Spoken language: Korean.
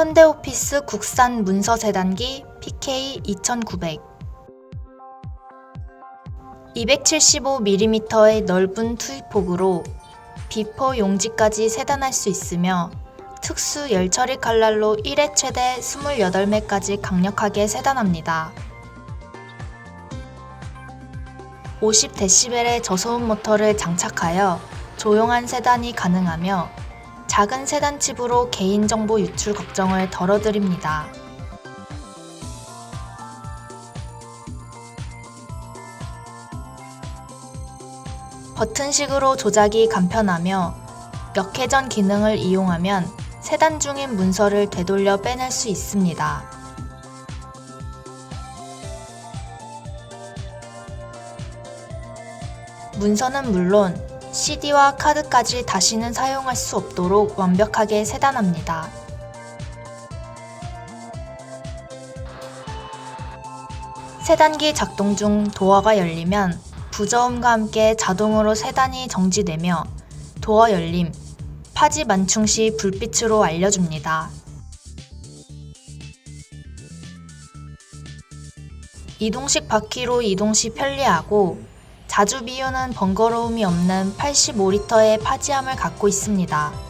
현대오피스 국산 문서 세단기 PK 2900 275mm의 넓은 투입폭으로 비포 용지까지 세단할 수 있으며 특수 열처리 칼날로 1회 최대 28매까지 강력하게 세단합니다. 50dB의 저소음 모터를 장착하여 조용한 세단이 가능하며 작은 세단칩으로 개인정보 유출 걱정을 덜어드립니다. 버튼식으로 조작이 간편하며 역회전 기능을 이용하면 세단 중인 문서를 되돌려 빼낼 수 있습니다. 문서는 물론 CD와 카드까지 다시는 사용할 수 없도록 완벽하게 세단합니다. 세단기 작동 중 도어가 열리면 부저음과 함께 자동으로 세단이 정지되며 도어 열림, 파지 만충 시 불빛으로 알려줍니다. 이동식 바퀴로 이동 시 편리하고 자주 비우는 번거로움이 없는 85리터의 파지함을 갖고 있습니다.